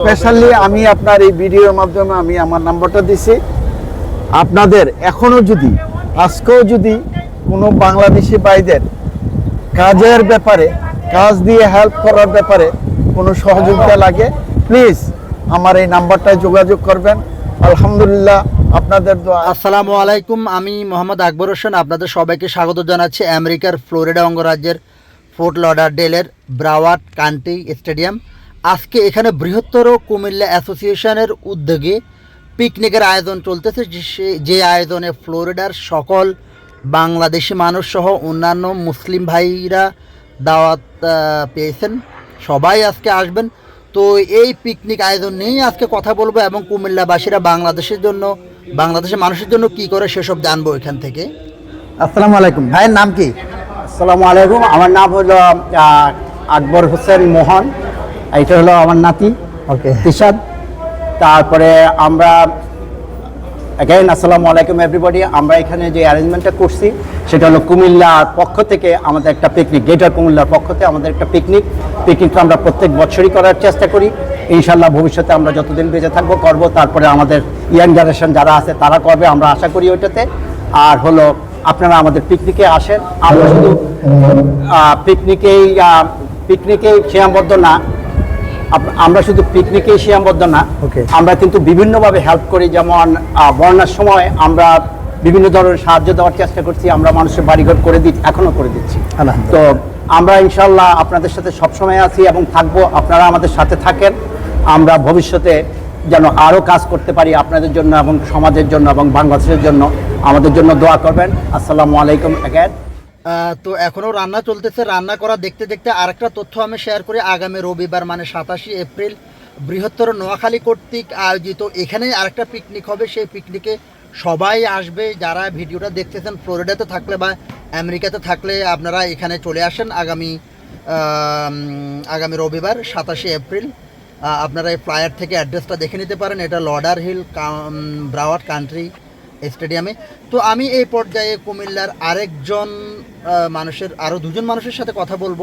Specially আমি আপনার এই ভিডিওর মাধ্যমে আমি আমার নাম্বারটা দিছি। আপনাদের এখনও যদি, আজকেও যদি কোনো বাংলাদেশি ভাইদের কাজের ব্যাপারে, কাজ দিয়ে হেল্প করার ব্যাপারে কোনো সহযোগিতা লাগে প্লিজ আমার এই নাম্বারটায় যোগাযোগ করবেন। আলহামদুলিল্লাহ, আপনাদের আসসালামু আলাইকুম, আমি মোহাম্মদ আকবর হোসেন, আপনাদের সবাইকে স্বাগত জানাচ্ছি আমেরিকার ফ্লোরিডা অঙ্গরাজ্যের ফোর্ট লডার ডেলের ব্রাওয়ার্ড কান্ট্রি স্টেডিয়াম। আজকে এখানে বৃহত্তর কুমিল্লা অ্যাসোসিয়েশনের উদ্যোগে পিকনিকের আয়োজন চলতেছে, যে যে আয়োজনে ফ্লোরিডার সকল বাংলাদেশি মানুষ সহ অন্যান্য মুসলিম ভাইরা দাওয়াত পেয়েছেন। সবাই আজকে আসবেন। তো এই পিকনিক আয়োজন নিয়েই আজকে কথা বলব এবং কুমিল্লাবাসীরা বাংলাদেশের জন্য, বাংলাদেশের মানুষের জন্য কি করে সেসব জানব এখান থেকে। আসসালামু আলাইকুম। ভাইয়ের নাম কি? আসসালামু আলাইকুম। আমার নাম হলো আকবর হোসেন মোহন। এটা হলো আমার নাতি ওকে তিশাদ তারপরে আমরা অ্যাগেন আসসালামু আলাইকুম এভরিবডি আমরা এখানে যে অ্যারেঞ্জমেন্টটা করছি সেটা হলো কুমিল্লার পক্ষ থেকে আমাদের একটা পিকনিক গেটার কুমিল্লার পক্ষ থেকে আমাদের একটা পিকনিক পিকনিকটা আমরা প্রত্যেক বছরই করার চেষ্টা করি। ইনশাল্লাহ ভবিষ্যতে আমরা যতদিন বেঁচে থাকব করব। তারপরে আমাদের ইয়াং জেনারেশন যারা আছে তারা করবে আমরা আশা করি ওইটাতে। আর হলো আপনারা আমাদের পিকনিকে আসেন। আমরা শুধু পিকনিকেই পিকনিকেই সীমাবদ্ধ না আমরা শুধু পিকনিকেই সীমাবদ্ধ না. আমরা কিন্তু বিভিন্নভাবে হেল্প করি। যেমন বন্যার সময় আমরা বিভিন্ন ধরনের সাহায্য দেওয়ার চেষ্টা করছি আমরা মানুষের বাড়িঘর করে দিই এখনও করে দিচ্ছি। তো আমরা ইনশাল্লাহ আপনাদের সাথে সবসময় আছি এবং থাকব। আপনারা আমাদের সাথে থাকেন। আমরা ভবিষ্যতে যেন আরও কাজ করতে পারি আপনাদের জন্য এবং সমাজের জন্য এবং বাংলাদেশের জন্য। আমাদের জন্য দোয়া করবেন। আসসালামু আলাইকুম অ্যাগেন তো এখনও রান্না চলতেছে। রান্না করা দেখতে দেখতে আরেকটা তথ্য আমি শেয়ার করি। আগামী রবিবার মানে সাতাশি এপ্রিল, বৃহত্তর নোয়াখালী কর্তৃক আয়োজিত এখানেই আরেকটা পিকনিক হবে। সেই পিকনিকে সবাই আসবে। যারা ভিডিওটা দেখতেছেন, ফ্লোরিডাতে থাকলে বা আমেরিকাতে থাকলে আপনারা এখানে চলে আসেন আগামী আগামী রবিবার, সাতাশে এপ্রিল। আপনারা এই ফ্লায়ার থেকে অ্যাড্রেসটা দেখে নিতে পারেন। এটা লডার হিল ব্রাওয়ার্ড কান্ট্রি। স্টেডিয়ামে। তো আমি এই পর্যায়ে কুমিল্লার আরেকজন মানুষের আরও দুজন মানুষের সাথে কথা বলব।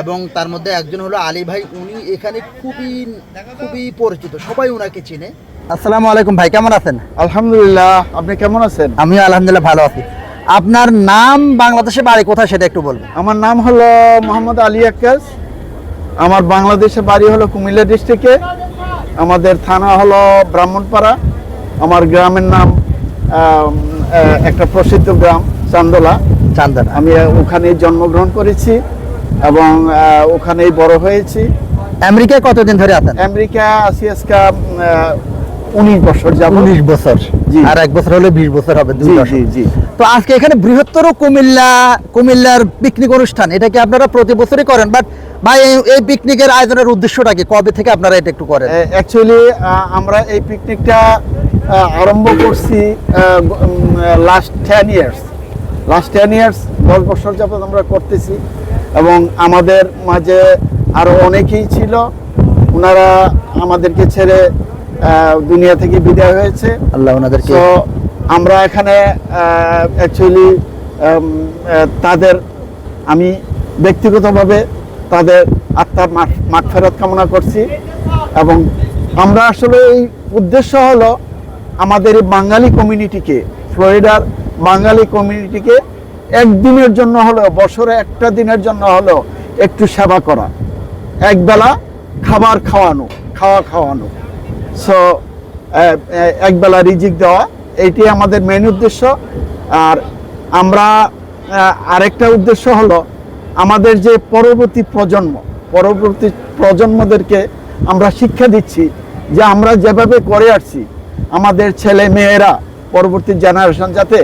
এবং তার মধ্যে একজন হলো আলী ভাই। উনি এখানে খুবই খুবই পরিচিত। সবাই ওনাকে চিনে। আসসালামু আলাইকুম ভাই কেমন আছেন? আলহামদুলিল্লাহ আপনি কেমন আছেন? আমিও আলহামদুলিল্লাহ ভালো আছি। আপনার নাম বাংলাদেশে বাড়ি কোথায় সেটা একটু বলবেন। আমার নাম হলো মোহাম্মদ আলী আক্কাস। আমার বাংলাদেশে বাড়ি হলো কুমিল্লা ডিস্ট্রিক্টে। আমাদের থানা হলো ব্রাহ্মণপাড়া। আমার গ্রামের নাম একটা প্রসিদ্ধ গ্রাম চান্দোলা। চান্দানা আমি ওখানেই জন্মগ্রহণ করেছি এবং ওখানেই বড় হয়েছি। আমেরিকায় কতদিন ধরে আছেন? আমেরিকা আসি আজকে উনিশ বছর যাব উনিশ বছর। জি। আর এক বছর হলে বিশ বছর হবে দুই জি জি তো আজকে এখানে বৃহত্তর কুমিল্লা কুমিল্লার পিকনিক অনুষ্ঠান এটা কি আপনারা প্রতি বছরই করেন? বাট ভাই এই- পিকনিকের আয়োজনের উদ্দেশ্যটা কি? কবে থেকে আপনারা এটা একটু করেন? অ্যাকচুয়ালি আমরা এই পিকনিকটা আরম্ভ করছি last ten years last ten years দশ বছর যাবত আমরা করতেছি। এবং আমাদের মাঝে আরও অনেকেই ছিল। ওনারা আমাদেরকে ছেড়ে দুনিয়া থেকে বিদায় হয়েছে। আল্লাহ ওনাদেরকে তো আমরা এখানে অ্যাকচুয়ালি তাদের আমি ব্যক্তিগতভাবে তাদের আত্মার মাঠ- ফেরত কামনা করছি। এবং আমরা আসলে এই উদ্দেশ্য হলো আমাদের এই বাঙালি কমিউনিটিকে ফ্লোরিডার বাঙালি কমিউনিটিকে একদিনের জন্য হলেও বছরে একটা দিনের জন্য হলেও একটু সেবা করা। একবেলা খাবার খাওয়ানো খাওয়া খাওয়ানো। সো একবেলা রিজিক দেওয়া এইটি আমাদের মেন উদ্দেশ্য আর আমরা আরেকটা উদ্দেশ্য হলো আমাদের যে পরবর্তী প্রজন্ম পরবর্তী প্রজন্মদেরকে আমরা শিক্ষা দিচ্ছি যে আমরা যেভাবে করে আসছি আমাদের ছেলে মেয়েরা পরবর্তী জেনারেশন যাতে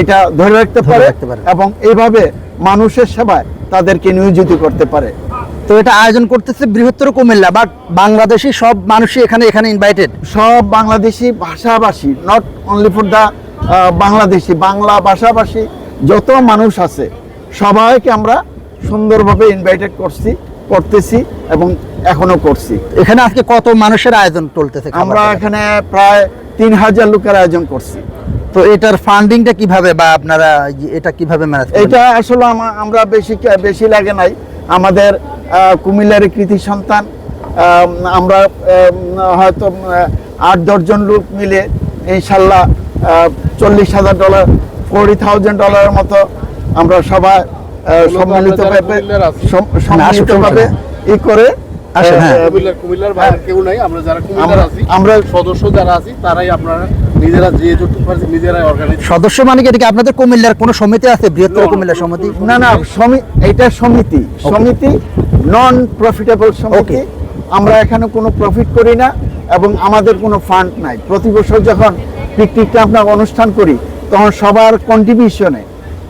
এটা ধরে রাখতে পারে রাখতে পারে। এবং এইভাবে মানুষের সেবায় তাদেরকে নিয়োজিত করতে পারে তো এটা আয়োজন করতেছে বৃহত্তর কুমিল্লা বাট বাংলাদেশি সব মানুষই এখানে এখানে ইনভাইটেড সব বাংলাদেশি ভাষাভাষী not only for the Bangladeshi Bangla ভাষাভাষী যত মানুষ আছে সবাইকে আমরা সুন্দরভাবে ইনভাইটেড করছি করতেছি এবং এখনও করছি। এখানে আজকে কত মানুষের আয়োজন চলতেছে আমরা এখানে প্রায় তিন হাজার লোকের আয়োজন করছি। তো এটার ফান্ডিংটা কীভাবে বা আপনারা এটা কীভাবে ম্যানেজ এটা আসলে আমরা বেশি বেশি লাগে নাই। আমাদের কুমিল্লার কৃতি সন্তান আমরা হয়তো আট দশজন লোক মিলে ইনশাল্লাহ চল্লিশ হাজার ডলার ফোরটি থাউজেন্ড ডলারের মতো আমরা সবাই সম্মিলিতভাবে সম্মিলিতভাবে ই করে আসুন, হ্যাঁ। কুমিল্লার বাইরে কেউ নাই আমরা যারা কুমিল্লার আছি আমরা- সদস্য যারা আছি তারাই আপনারা নিজেরা যে যতটুকু পারছি নিজেরাই অর্গানাইজ সদস্য মানে কি এদিকে আপনাদের কুমিল্লার কোনো সমিতি আছে বৃহত্তর কুমিল্লা সমিতি? না না এটা সমিতি। সমিতি নন প্রফিটেবল সমিতি। আমরা এখানে কোনো প্রফিট করি না এবং আমাদের কোনো ফান্ড নাই। প্রতি বছর যখন পিকনিকটা আমরা অনুষ্ঠান করি তখন সবার কন্ট্রিবিউশনে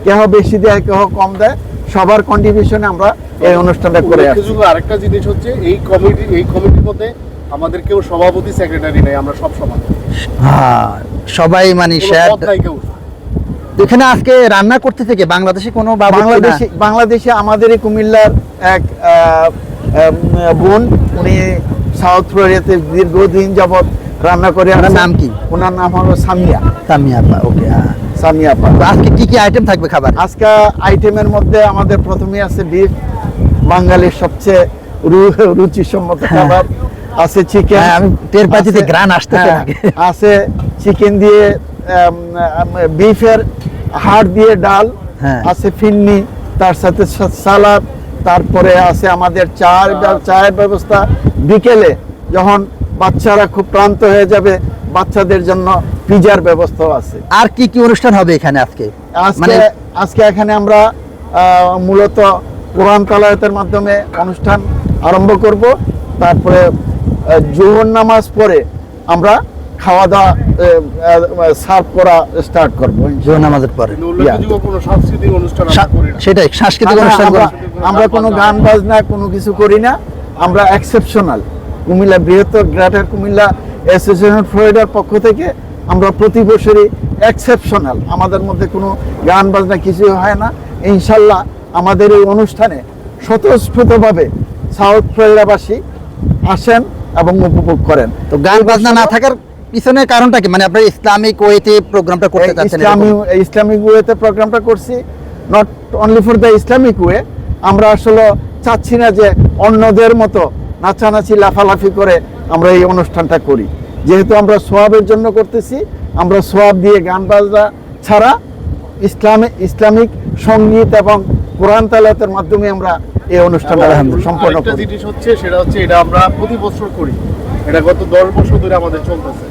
কেহ বেশি দেয় কেহ কম দেয়। সবার কন্ট্রিবিউশনে আমরা এই অনুষ্ঠানটা করে আসছি। আরেকটা জিনিস হচ্ছে এই কমিটি এই কমিটির মধ্যে আমাদের কেউ সভাপতি সেক্রেটারি নাই আমরা সব সমান হ্যাঁ সবাই মানে কোনো শেয়ার এখানে আজকে রান্না করতে থেকে বাংলাদেশে কোনো বাংলাদেশে। বাংলাদেশে আমাদের এই কুমিল্লার এক বোন উনি সাউথ ফ্লোরিয়াতে দীর্ঘদিন যাবৎ রান্না করে। নাম কি? ওনার নাম হলো সামিয়া। সামিয়া ওকে হ্যাঁ। সামিয়া আজকে কি কি আইটেম থাকবে খাবার? আজকে আইটেমের মধ্যে আমাদের প্রথমে আছে বিফ বাঙালির সবচেয়ে রুচিসম্মত খাবার। আছে চিকেন হ্যাঁ, আমি টের পাচ্ছি যে আসতেছে নাকি। আছে চিকেন দিয়ে বিফের হাড় দিয়ে ডাল হ্যাঁ। আছে ফিন্নি তার সাথে সালাদ তারপরে আছে আমাদের চার চায়ের ব্যবস্থা। বিকেলে যখন বাচ্চারা খুব ক্লান্ত হয়ে যাবে বাচ্চাদের জন্য পিজার ব্যবস্থাও আছে। আর কি কি অনুষ্ঠান হবে এখানে আজকে? আজকে মানে আজকে এখানে আমরা মূলত কোরআন তালায়াতের মাধ্যমে অনুষ্ঠান আরম্ভ করব। তারপরে জোহর নামাজ পরে আমরা খাওয়া দাওয়া সার্ভ করা স্টার্ট করব জোহর নামাজের পরে। সেটাই সাংস্কৃতিক অনুষ্ঠান আমরা- আমরা কোনো গান বাজনা কোনো কিছু করি না। আমরা এক্সেপশনাল কুমিল্লা বৃহত্তর গ্রেটার কুমিল্লা অ্যাসোসিয়েশন ফ্লোরিডার পক্ষ থেকে আমরা প্রতি বছরই এক্সেপশনাল আমাদের মধ্যে কোনো গান বাজনা কিছু হয় না। ইনশাল্লাহ আমাদের এই অনুষ্ঠানে স্বতঃস্ফূর্তভাবে সাউথ ফ্লোরিডাবাসী আসেন এবং উপভোগ করেন। তো গান বাজনা না থাকার পিছনে কারণটা কি? মানে আপনারা ইসলামিক ওয়েতে প্রোগ্রামটা করতে চাচ্ছেন ইসলামী ইসলামিক ওয়েতে প্রোগ্রামটা করছি not only for the Islamic way আমরা আসলে চাচ্ছি না যে অন্যদের মতো নাচানাচি লাফালাফি করে আমরা এই অনুষ্ঠানটা করি। যেহেতু আমরা সোয়াবের জন্য করতেছি আমরা সোয়াব দিয়ে গান বাজনা ছাড়া ইসলামে ইসলামিক সংগীত এবং কোরআন তালাতের মাধ্যমে আমরা এই অনুষ্ঠানটা সম্পন্ন করি। জিনিস হচ্ছে সেটা হচ্ছে এটা আমরা প্রতি বছর করি। এটা গত দশ বছর ধরে আমাদের চলতেছে।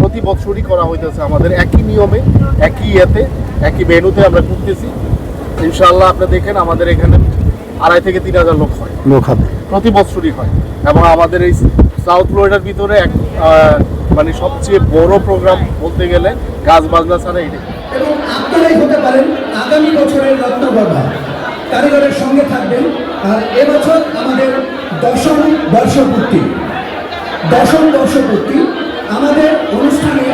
প্রতি বছরই করা হইতেছে আমাদের একই নিয়মে একই ইয়েতে একই মেনুতে আমরা করতেছি ইনশাআল্লাহ আপনি দেখেন আমাদের এখানে আড়াই থেকে তিন হাজার লোক হয়। লোক হবে। প্রতি বছরই হয়। এবং আমাদের এই সাউথ ফ্লোরিডার ভিতরে এক মানে সবচেয়ে বড় প্রোগ্রাম বলতে গেলে গাছ বাজনা ছাড়া এটাই। এবং আপনারাই হতে পারেন আগামী বছরের রত্নগর্ভা কারিগরের সঙ্গে থাকবেন। আর এবছর আমাদের দশম বর্ষপূর্তি। দশম বর্ষপূর্তি আমাদের অনুষ্ঠানে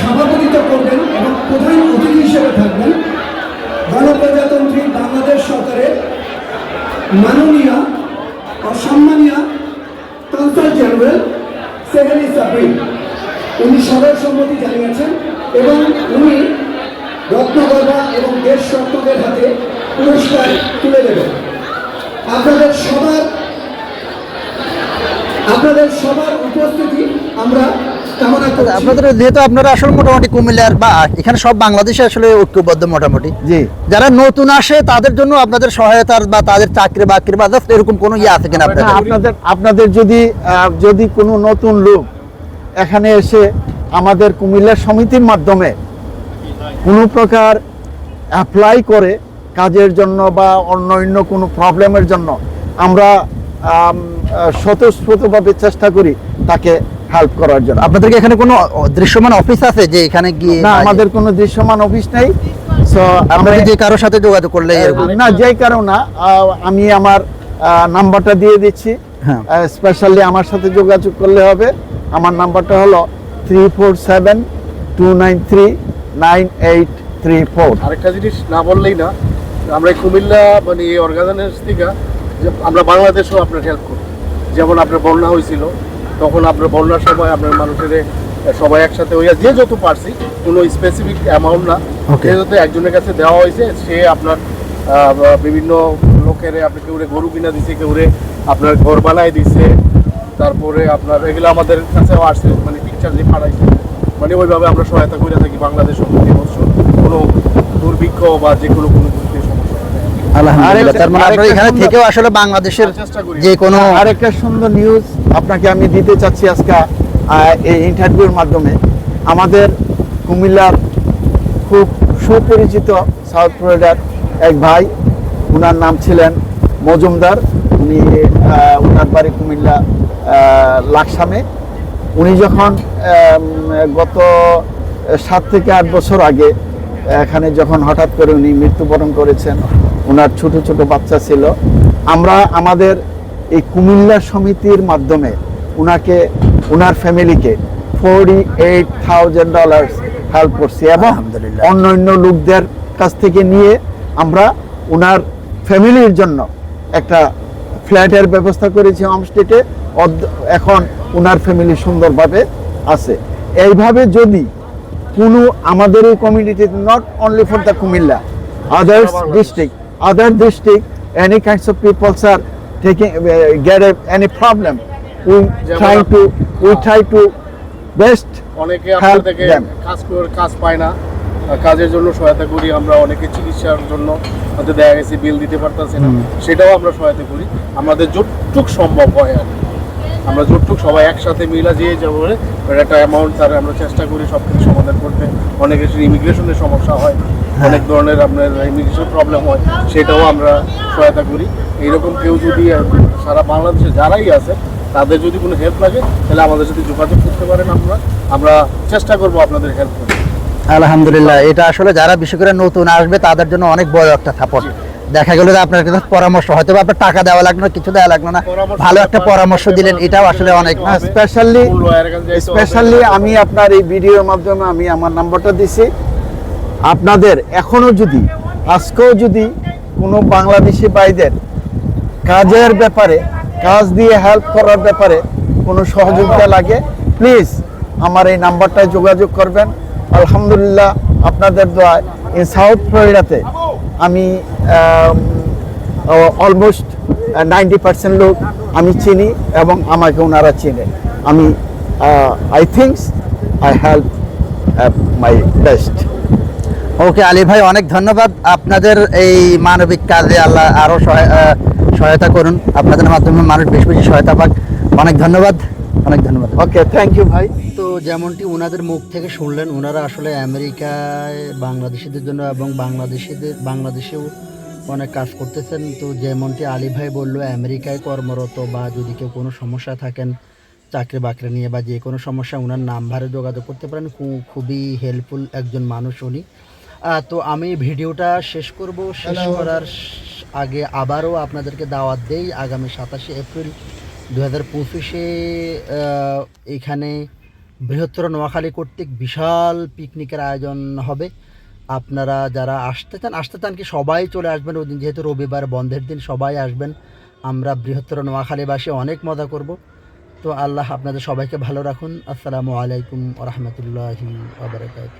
সভাপতিত্ব করবেন এবং প্রধান অতিথি হিসেবে থাকবেন। গণপ্রজাতন্ত্রী বাংলাদেশ সরকারের মাননীয় সম্মানীয় কনসাল জেনারেল সেভেন সাবির। উনি সবার সম্মতি জানিয়েছেন এবং উনি রত্নগর্ভা এবং দেশ রত্নদের হাতে পুরস্কার তুলে দেবেন। আপনাদের সবার আপনাদের সবার উপস্থিতি আমরা আপনাদের যেহেতু আপনারা আসলে মোটামুটি কুমিল্লার বা এখানে সব বাংলাদেশে আসলে ঐক্যবদ্ধ মোটামুটি। জি। যারা নতুন আসে তাদের জন্য আপনাদের সহায়তার বা তাদের চাকরি বাকরি বা এরকম কোনো ইয়ে আছে কিনা আপনাদের? আপনাদের আপনাদের যদি যদি কোনো নতুন লোক এখানে এসে আমাদের কুমিল্লা সমিতির মাধ্যমে কোনো প্রকার অ্যাপ্লাই করে কাজের জন্য বা অন্য অন্য কোনো প্রবলেমের জন্য আমরা স্বতঃস্ফূর্তভাবে চেষ্টা করি তাকে হেল্প করার জন্য। আপনাদেরকে এখানে কোনো দৃশ্যমান অফিস আছে যে এখানে গিয়ে না আমাদের কোনো দৃশ্যমান অফিস নেই। সো আপনারা যে কারোর সাথে যোগাযোগ করলে না যেই কারণ না। আমি আমার নাম্বারটা দিয়ে দিচ্ছি। হ্যাঁ। স্পেশালি আমার সাথে যোগাযোগ করলে হবে। আমার নাম্বারটা হলো three four seven two nine three nine eight three four আরেকটা জিনিস না বললেই না আমরা কুমিল্লা মানে এই অর্গানাইজেশন থেকে আমরা বাংলাদেশেও আপনার হেল্প করি যেমন আপনার বন্যা হয়েছিল তখন আপনার বন্যার সময় আপনার মানুষের সবাই একসাথে হইয়া যে যত পারছি কোনো স্পেসিফিক অ্যামাউন্ট না. যে যত একজনের কাছে দেওয়া হয়েছে সে আপনার বিভিন্ন লোকের আপনি কেউ গরু কিনা দিছে কেউ আপনার ঘর বানাই দিছে তারপরে আপনার এগুলো আমাদের কাছেও আসছে মানে পিকচার দিয়ে পাঠাইছে মানে ওইভাবে আমরা সহায়তা করে থাকি বাংলাদেশ প্রতি বছর কোনো দুর্ভিক্ষ বা যে কোনো কোনো দুর্যোগের সমস্যা হয় না। আলহামদুলিল্লাহ তার মানে আপনারা এখানে থেকেও আসলে বাংলাদেশের যে কোনো আরেকটা সুন্দর নিউজ আপনাকে আমি দিতে চাচ্ছি আজকে এই ইন্টারভিউর মাধ্যমে। আমাদের কুমিল্লার খুব সুপরিচিত সাউথ ফ্লোরিডার এক ভাই ওনার নাম ছিলেন মজুমদার। উনি ওনার বাড়ি কুমিল্লা লাকসামে। উনি যখন গত সাত থেকে আট বছর আগে এখানে যখন হঠাৎ করে উনি মৃত্যুবরণ করেছেন ওনার ছোট ছোট বাচ্চা ছিল। আমরা আমাদের এই কুমিল্লা সমিতির মাধ্যমে ওনাকে ওনার ফ্যামিলিকে forty eight thousand dollars help করছি এবং অন্য অন্য লোকদের কাছ থেকে নিয়ে আমরা ওনার ফ্যামিলির জন্য একটা ফ্ল্যাটের ব্যবস্থা করেছি হোমস্টেটে এখন ওনার ফ্যামিলি সুন্দরভাবে আছে। এইভাবে যদি কোনো আমাদের এই community not only for the Comilla others district other district any kinds of peoples are taking get any problem we try to we try to best অনেকে Help থেকে them. কাজ কাজ পায় না। কাজের জন্য সহায়তা করি আমরা অনেকে চিকিৎসার জন্য হয়তো দেখা গেছে বিল দিতে পারতেছে না। সেটাও আমরা সহায়তা করি। আমাদের যতটুক সম্ভব হয় আর কি। আমরা যতটুক সবাই একসাথে মিলা যেয়ে যাব বলে একটা অ্যামাউন্ট তার আমরা চেষ্টা করি সব কিছু সমাধান করতে। অনেকের ইমিগ্রেশনের সমস্যা হয় অনেক ধরনের আপনার ইমিগ্রেশন প্রবলেম হয় সেটাও আমরা সহায়তা করি। এইরকম কেউ যদি সারা বাংলাদেশে যারাই আছে তাদের যদি কোনো হেল্প লাগে তাহলে আমাদের সাথে যোগাযোগ করতে পারেন আমরা আমরা চেষ্টা করব আপনাদের হেল্প করতে আলহামদুলিল্লাহ এটা আসলে যারা বিশেষ করে নতুন আসবে তাদের জন্য অনেক বড় একটা সাপোর্ট। দেখা গেল যে আপনার কাছে পরামর্শ হয়তো বা আপনার টাকা দেওয়া লাগল না কিছু দেওয়া লাগল না। ভালো একটা পরামর্শ দিলেন এটাও আসলে অনেক স্পেশালি। স্পেশালি আমি আপনার এই ভিডিওর মাধ্যমে আমি আমার নাম্বারটা দিছি। আপনাদের এখনও যদি আজকেও যদি কোনো বাংলাদেশি ভাইদের কাজের ব্যাপারে কাজ দিয়ে হেল্প করার ব্যাপারে কোনো সহযোগিতা লাগে প্লিজ আমার এই নাম্বারটায় যোগাযোগ করবেন। আলহামদুলিল্লাহ আপনাদের দোয়ায় এই সাউথ ফ্লোরিডাতে আমি অলমোস্ট নাইনটি পার্সেন্ট লোক আমি চিনি এবং আমাকে ওনারা চিনে। আমি I thinks I help my best okay Ali ভাই অনেক ধন্যবাদ। আপনাদের এই মানবিক কাজে আল্লাহ আরও সহায়তা করুন। আপনাদের মাধ্যমে মানুষ বেশ বেশি সহায়তা পাক। অনেক ধন্যবাদ। অনেক ধন্যবাদ। ওকে থ্যাংক ইউ ভাই। তো যেমনটি ওনাদের মুখ থেকে শুনলেন ওনারা আসলে আমেরিকায় বাংলাদেশিদের জন্য এবং বাংলাদেশিদের বাংলাদেশেও অনেক কাজ করতেছেন। তো যেমনটি আলী ভাই বলল আমেরিকায় কর্মরত বা যদি কেউ কোনো সমস্যা থাকেন চাকরি বাকরি নিয়ে বা যে কোনো সমস্যা ওনার নাম্বারে যোগাযোগ করতে পারেন। খুবই হেল্পফুল একজন মানুষ উনি। তো আমি ভিডিওটা শেষ করব। শেষ করার আগে আবারও আপনাদেরকে দাওয়াত দেই। আগামী সাতাশে এপ্রিল দু হাজার পঁচিশে এখানে বৃহত্তর নোয়াখালী কর্তৃক বিশাল পিকনিকের আয়োজন হবে। আপনারা যারা আসতে চান আসতে চান কি সবাই চলে আসবেন। ওই দিন যেহেতু রবিবার, বন্ধের দিন সবাই আসবেন। আমরা বৃহত্তর নোয়াখালীবাসী অনেক মজা করব। তো আল্লাহ আপনাদের সবাইকে ভালো রাখুন। আসসালামু আলাইকুম রহমতুল্লাহি আবরকাত